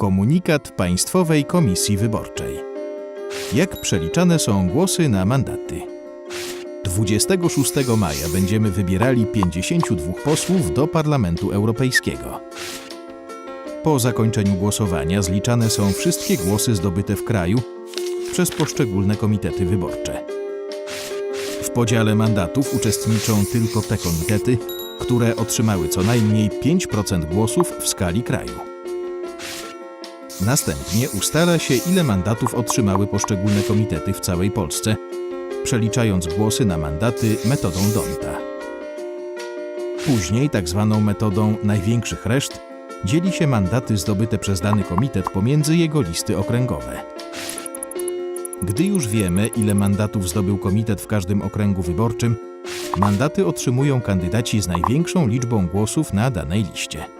Komunikat Państwowej Komisji Wyborczej. Jak przeliczane są głosy na mandaty? 26 maja będziemy wybierali 52 posłów do Parlamentu Europejskiego. Po zakończeniu głosowania zliczane są wszystkie głosy zdobyte w kraju przez poszczególne komitety wyborcze. W podziale mandatów uczestniczą tylko te komitety, które otrzymały co najmniej 5% głosów w skali kraju. Następnie ustala się, ile mandatów otrzymały poszczególne komitety w całej Polsce, przeliczając głosy na mandaty metodą Donta. Później, tak zwaną metodą największych reszt, dzieli się mandaty zdobyte przez dany komitet pomiędzy jego listy okręgowe. Gdy już wiemy, ile mandatów zdobył komitet w każdym okręgu wyborczym, mandaty otrzymują kandydaci z największą liczbą głosów na danej liście.